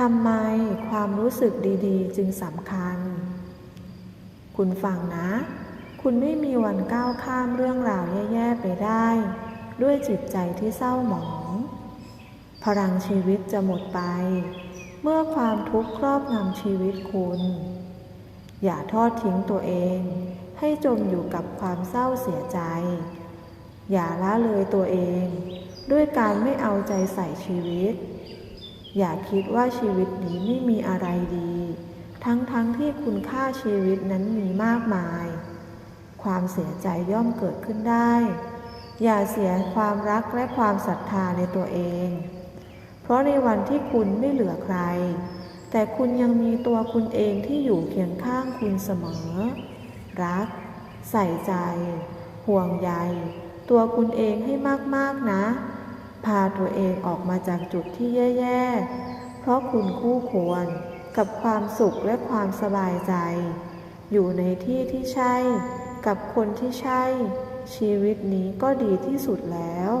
ทำไมความรู้สึกดีๆ จึงสำคัญ คุณฟังนะ คุณไม่มีวันก้าวข้ามเรื่องราวแย่ๆไปได้ ด้วยจิตใจที่เศร้าหมอง พลังชีวิตจะหมดไป เมื่อความทุกข์ครอบงำชีวิตคุณ อย่าทอดทิ้งตัวเอง ให้จมอยู่กับความเศร้าเสียใจ อย่าละเลยตัวเอง ด้วยการไม่เอาใจใส่ชีวิต อย่าคิดว่าชีวิตนี้ไม่มีอะไรดี ทั้งๆทที่คุณค่าชีวิตนั้นมีมากมาย ความเสียใจย่อมเกิดขึ้นได้ อย่าเสียความรักและความศรัทธาในตัวเอง เพราะในวันที่คุณไม่เหลือใคร แต่คุณยังมีตัวคุณเองที่อยู่เคียงข้างคุณเสมอ รัก ใส่ใจ ห่วงใย ตัวคุณเองให้มากๆนะ พาตัวเองออกมาจากจุดที่แย่ ๆ เพราะคุณคู่ควรกับความสุขและความสบายใจ อยู่ในที่ที่ใช่ กับคนที่ใช่ ชีวิตนี้ก็ดีที่สุดแล้ว